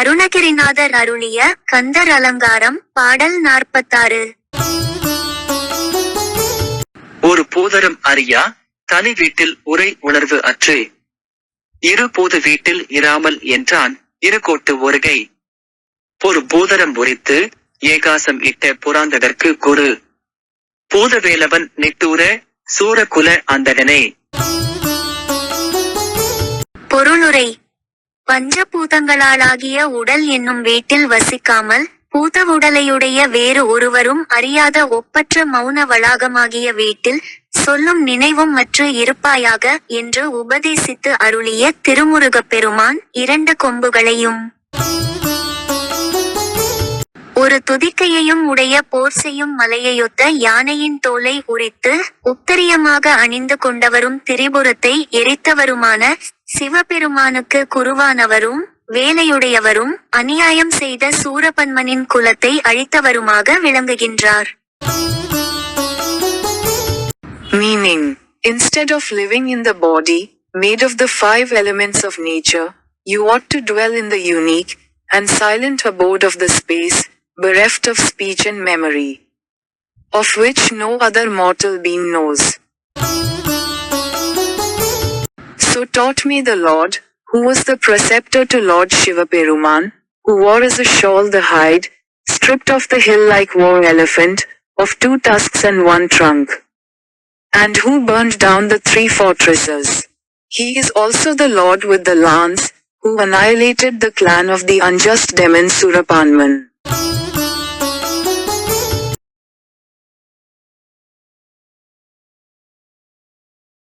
அருணகிரிநாதர் அருளிய கந்தர் அலங்காரம் பாடல் நாற்பத்தாறு. ஒரு போதரும் அறியா தனி வீட்டில் உரை உணர்வு அற்று. இரு போது வீட்டில் இராமல் என்றான் இருகோட்டு ஒருகை ஒரு பூதரம் உரித்து ஏகாசம் இட்ட புறாந்ததற்கு குரு பூதவேலவன் நிட்டூர சூரகுல அந்தகனே. பொருளுரை பஞ்சபூதங்களாலாகிய உடல் என்னும் வீட்டில் வசிக்காமல் பூத உடலையுடைய வேறு ஒருவரும் அறியாத ஒப்பற்ற மௌன வளாகமாகிய வீட்டில் சொல்லும் நினைவும் மற்ற இருப்பாயாக என்று உபதேசித்து அருளிய திருமுருகப் பெருமான் இரண்டு கொம்புகளையும். ஒரு துதிக்கையையும் உடைய போர் செய்யும் மலையையொத்த யானையின் தோலை உரித்து உத்தரியமாக அணிந்து கொண்டவரும் திரிபுரத்தை எரித்தவருமான சிவபெருமானுக்கு குருவானவரும் வேலையுடையவரும் அநியாயம் செய்த சூரபன்மனின் குலத்தை அழித்தவருமாக விளங்குகின்றார் Meaning, instead of living in the body, made of the five elements of nature, you ought to dwell in the unique and silent abode of the space, bereft of speech and memory, of which no other mortal being knows. Taught me the Lord, who was the preceptor to Lord Shiva Peruman, who wore as a shawl the hide, stripped of the hill like war elephant, of two tusks and one trunk and who burned down the three fortresses. He is also the Lord with the lance, who annihilated the clan of the unjust demon Surapanman.